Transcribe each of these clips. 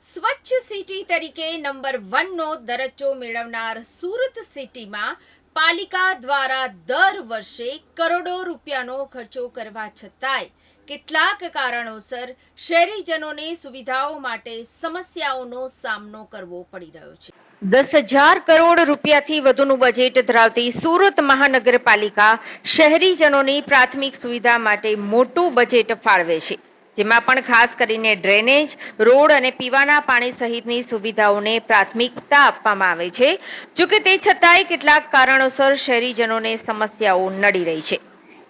સ્વચ્છ સિટી તરીકે નંબર વનનો દરજ્જો મેળવનાર સુરત સિટીમાં પાલિકા દ્વારા દર વર્ષે કરોડો રૂપિયાનો ખર્ચો કરવા છતાંય કેટલાક કારણોસર શહેરીજનોને સુવિધાઓ માટે સમસ્યાઓનો સામનો કરવો પડી રહ્યો છે. દસ હજાર કરોડ રૂપિયાથી વધુનું બજેટ ધરાવતી સુરત મહાનગરપાલિકા શહેરીજનોની પ્રાથમિક સુવિધા માટે મોટું બજેટ ફાળવે છે. જેમાં પણ ખાસ કરીને ડ્રેનેજ, રોડ અને પીવાના પાણી સહિતની સુવિધાઓને પ્રાથમિકતા આપવામાં આવે છે. જોકે તે છતાંય કેટલાક કારણોસર શહેરીજનોને સમસ્યાઓ નડી રહી છે.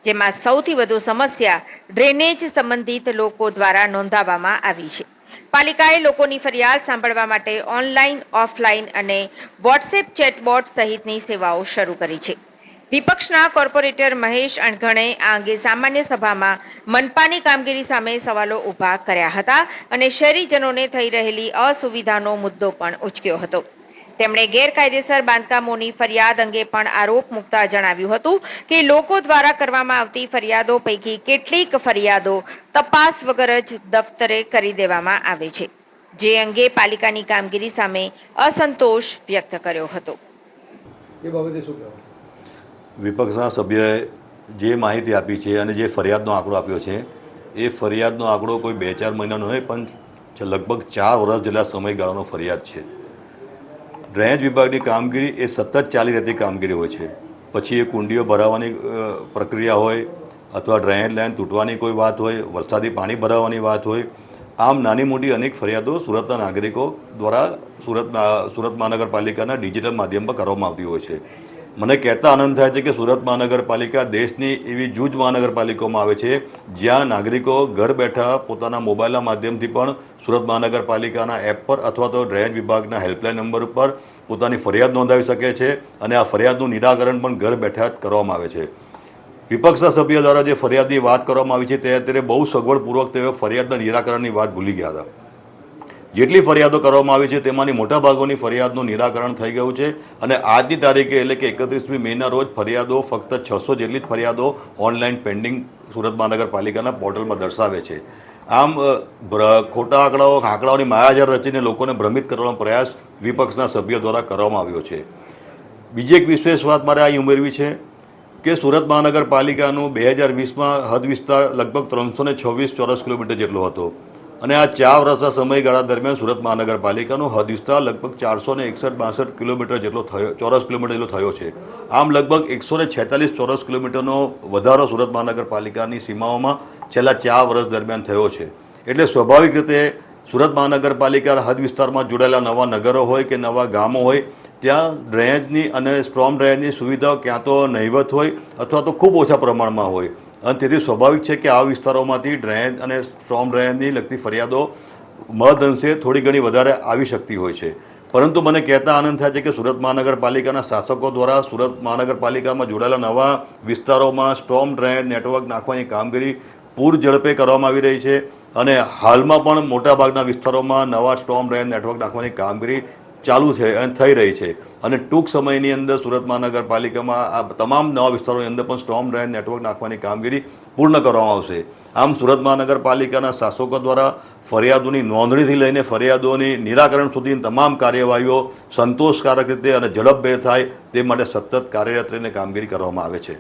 જેમાં સૌથી વધુ સમસ્યા ડ્રેનેજ સંબંધિત લોકો દ્વારા નોંધાવવામાં આવી છે. પાલિકાએ લોકોની ફરિયાદ સાંભળવા માટે ઓનલાઈન, ઓફલાઈન અને વોટ્સએપ ચેટબોટ સહિતની સેવાઓ શરૂ કરી છે. વિપક્ષના કોર્પોરેટર મહેશ અણઘણે આ અંગે સામાન્ય સભામાં મનપાની કામગીરી સામે સવાલો ઊભા કર્યા હતા અને શહેરીજનોને થઈ રહેલી અસુવિધાનો મુદ્દો પણ ઉચક્યો હતો. તેમણે ગેરકાયદેસર બાંધકામોની ફરિયાદ અંગે પણ આરોપ મૂકતા જણાવ્યું હતું કે લોકો દ્વારા કરવામાં આવતી ફરિયાદો પૈકી કેટલીક ફરિયાદો તપાસ વગર જ દફતરે કરી દેવામાં આવે છે, જે અંગે પાલિકાની કામગીરી સામે અસંતોષ વ્યક્ત કર્યો હતો. એ બાબતે શું કહેવાય વિપક્ષના સભ્યએ જે માહિતી આપી છે અને જે ફરિયાદનો આંકડો આપ્યો છે, એ ફરિયાદનો આંકડો કોઈ બે ચાર મહિનાનો નહીં, પણ લગભગ ચાર વર્ષ જેટલા સમયગાળાનો ફરિયાદ છે. ડ્રેનેજ વિભાગની કામગીરી એ સતત ચાલી રહેતી કામગીરી હોય છે. પછી એ કુંડીઓ ભરાવાની પ્રક્રિયા હોય અથવા ડ્રેનેજ લાઇન તૂટવાની કોઈ વાત હોય, વરસાદી પાણી ભરાવાની વાત હોય, આમ નાની મોટી અનેક ફરિયાદો સુરતના નાગરિકો દ્વારા સુરત સુરત મહાનગરપાલિકાના ડિજિટલ માધ્યમ પર કરવામાં આવતી હોય છે. મને કહેતા આનંદ થાય છે કે સુરત મહાનગરપાલિકા દેશની એવી જૂજ મહાનગરપાલિકામાં આવે છે, જ્યાં નાગરિકો ઘર બેઠા પોતાના મોબાઈલના માધ્યમથી પણ સુરત મહાનગરપાલિકાના એપ પર અથવા તો ડ્રેનેજ વિભાગના હેલ્પલાઇન નંબર ઉપર પોતાની ફરિયાદ નોંધાવી શકે છે અને આ ફરિયાદનું નિરાકરણ પણ ઘર બેઠા જ કરવામાં આવે છે. વિપક્ષના સભ્ય દ્વારા જે ફરિયાદની વાત કરવામાં આવી છે, તે અત્યારે બહુ સગવડપૂર્વક તેઓ ફરિયાદના નિરાકરણની વાત ભૂલી ગયા હતા. જેટલી ફરિયાદો કરવામાં આવી છે તેમાંની મોટા ભાગોની ફરિયાદનું નિરાકરણ થઈ ગયું છે અને આજની તારીખે એટલે કે એકત્રીસમી મેના રોજ ફરિયાદો ફક્ત છસો જેટલી જ ફરિયાદો ઓનલાઈન પેન્ડિંગ સુરત મહાનગરપાલિકાના પોર્ટલમાં દર્શાવે છે. આમ ખોટા આંકડાઓ, આંકડાઓની માયાજાર રચીને લોકોને ભ્રમિત કરવાનો પ્રયાસ વિપક્ષના સભ્યો દ્વારા કરવામાં આવ્યો છે. બીજી એક વિશેષ વાત મારે અહીં ઉમેરવી છે કે સુરત મહાનગરપાલિકાનું બે હજાર વીસમાં હદ વિસ્તાર લગભગ ત્રણસો ને છવ્વીસ ચોરસ કિલોમીટર જેટલો હતો. અને આ ચાર વર્ષના સમયગાળા દરમિયાન સુરત મહાનગરપાલિકાનો હદ વિસ્તાર લગભગ ચારસો ને એકસઠ બાસઠ કિલોમીટર જેટલો થયો, ચોરસ કિલોમીટર જેટલો થયો છે. આમ લગભગ એકસો ને છેતાલીસ ચોરસ કિલોમીટરનો વધારો સુરત મહાનગરપાલિકાની સીમાઓમાં છેલ્લા ચાર વર્ષ દરમિયાન થયો છે. એટલે સ્વાભાવિક રીતે સુરત મહાનગરપાલિકા હદ વિસ્તારમાં જોડાયેલા નવા નગરો હોય કે નવા ગામો હોય, ત્યાં ડ્રેનેજની અને સ્ટ્રોમ ડ્રેનેજની સુવિધાઓ ક્યાં તો નહિવત હોય અથવા તો ખૂબ ઓછા પ્રમાણમાં હોય. અને તેથી સ્વાભાવિક છે કે આ વિસ્તારોમાંથી ડ્રેનેજ અને સ્ટ્રોમ ડ્રેનેજની લગતી ફરિયાદો મહદ અંશે થોડી ઘણી વધારે આવી શકતી હોય છે. પરંતુ મને કહેતા આનંદ થાય છે કે સુરત મહાનગરપાલિકાના શાસકો દ્વારા સુરત મહાનગરપાલિકામાં જોડાયેલા નવા વિસ્તારોમાં સ્ટ્રોમ ડ્રેનેજ નેટવર્ક નાખવાની કામગીરી પૂર ઝડપે કરવામાં આવી રહી છે અને હાલમાં પણ મોટાભાગના વિસ્તારોમાં નવા સ્ટ્રોમ ડ્રેન નેટવર્ક નાખવાની કામગીરી ચાલુ છે અને થઈ રહી છે. અને ટૂંક સમયની અંદર સુરત મહાનગરપાલિકામાં આ તમામ નવા વિસ્તારોની અંદર પણ સ્ટોમ ડ્રેન નેટવર્ક નાખવાની કામગીરી પૂર્ણ કરવામાં આવશે. આમ સુરત મહાનગરપાલિકાના શાસકો દ્વારા ફરિયાદોની નોંધણીથી લઈને ફરિયાદોની નિરાકરણ સુધીની તમામ કાર્યવાહીઓ સંતોષકારક રીતે અને ઝડપભેર થાય તે માટે સતત કાર્યરત રહીને કામગીરી કરવામાં આવે છે.